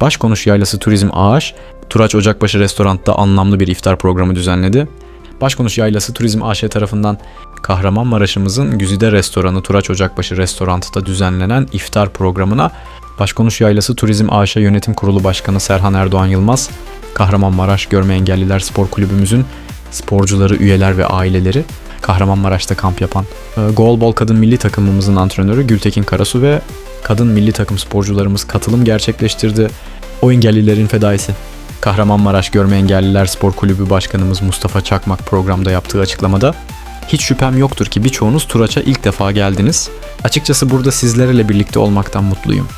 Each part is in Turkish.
Başkonuş Yaylası Turizm AŞ, Turaç Ocakbaşı Restorant'ta anlamlı bir iftar programı düzenledi. Başkonuş Yaylası Turizm AŞ tarafından Kahramanmaraş'ımızın Güzide Restoranı Turaç Ocakbaşı Restorant'ta düzenlenen iftar programına Başkonuş Yaylası Turizm AŞ Yönetim Kurulu Başkanı Serhan Erdoğan Yılmaz, Kahramanmaraş Görme Engelliler Spor Kulübümüzün sporcuları, üyeler ve aileleri, Kahramanmaraş'ta kamp yapan e, Goalball Kadın Milli Takımımızın antrenörü Gültekin Karasu ve kadın milli takım sporcularımız katılım gerçekleştirdi. O engellilerin fedaisi. Kahramanmaraş Görme Engelliler Spor Kulübü Başkanımız Mustafa Çakmak programda yaptığı açıklamada hiç şüphem yoktur ki birçoğunuz Turaç'a ilk defa geldiniz. Açıkçası burada sizlerle birlikte olmaktan mutluyum.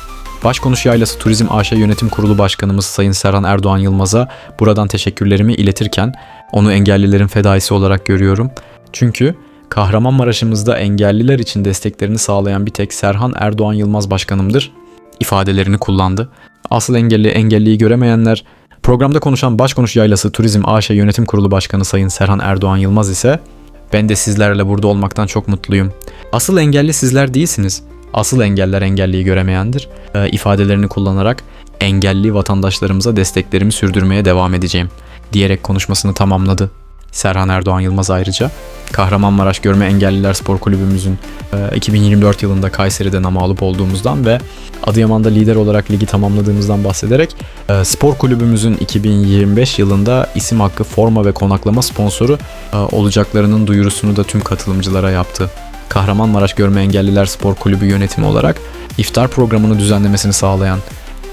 Başkonuş Yaylası Turizm AŞ Yönetim Kurulu Başkanımız Sayın Serhan Erdoğan Yılmaz'a buradan teşekkürlerimi iletirken onu engellilerin fedaisi olarak görüyorum. Çünkü Kahramanmaraş'ımızda engelliler için desteklerini sağlayan bir tek Serhan Erdoğan Yılmaz Başkanımdır ifadelerini kullandı. Asıl engelli engelliyi göremeyenler Programda konuşan Başkonuş Yaylası Turizm AŞ Yönetim Kurulu Başkanı Sayın Serhan Erdoğan Yılmaz ise ben de sizlerle burada olmaktan çok mutluyum. Asıl engelli sizler değilsiniz. Asıl engeller engelliyi göremeyendir. Ee, ifadelerini kullanarak engelli vatandaşlarımıza desteklerimi sürdürmeye devam edeceğim diyerek konuşmasını tamamladı. Serhan Erdoğan Yılmaz ayrıca Kahramanmaraş Görme Engelliler Spor Kulübümüzün e, 2024 yılında Kayseri'de namağlup olduğumuzdan ve Adıyaman'da lider olarak ligi tamamladığımızdan bahsederek e, spor kulübümüzün 2025 yılında isim hakkı, forma ve konaklama sponsoru e, olacaklarının duyurusunu da tüm katılımcılara yaptı. Kahramanmaraş Görme Engelliler Spor Kulübü yönetimi olarak iftar programını düzenlemesini sağlayan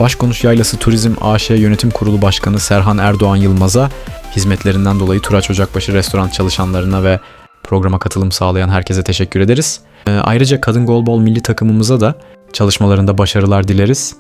Başkonuş Yaylası Turizm AŞ Yönetim Kurulu Başkanı Serhan Erdoğan Yılmaz'a hizmetlerinden dolayı Turaç Ocakbaşı restoran çalışanlarına ve programa katılım sağlayan herkese teşekkür ederiz. E, ayrıca Kadın Golbol milli takımımıza da çalışmalarında başarılar dileriz.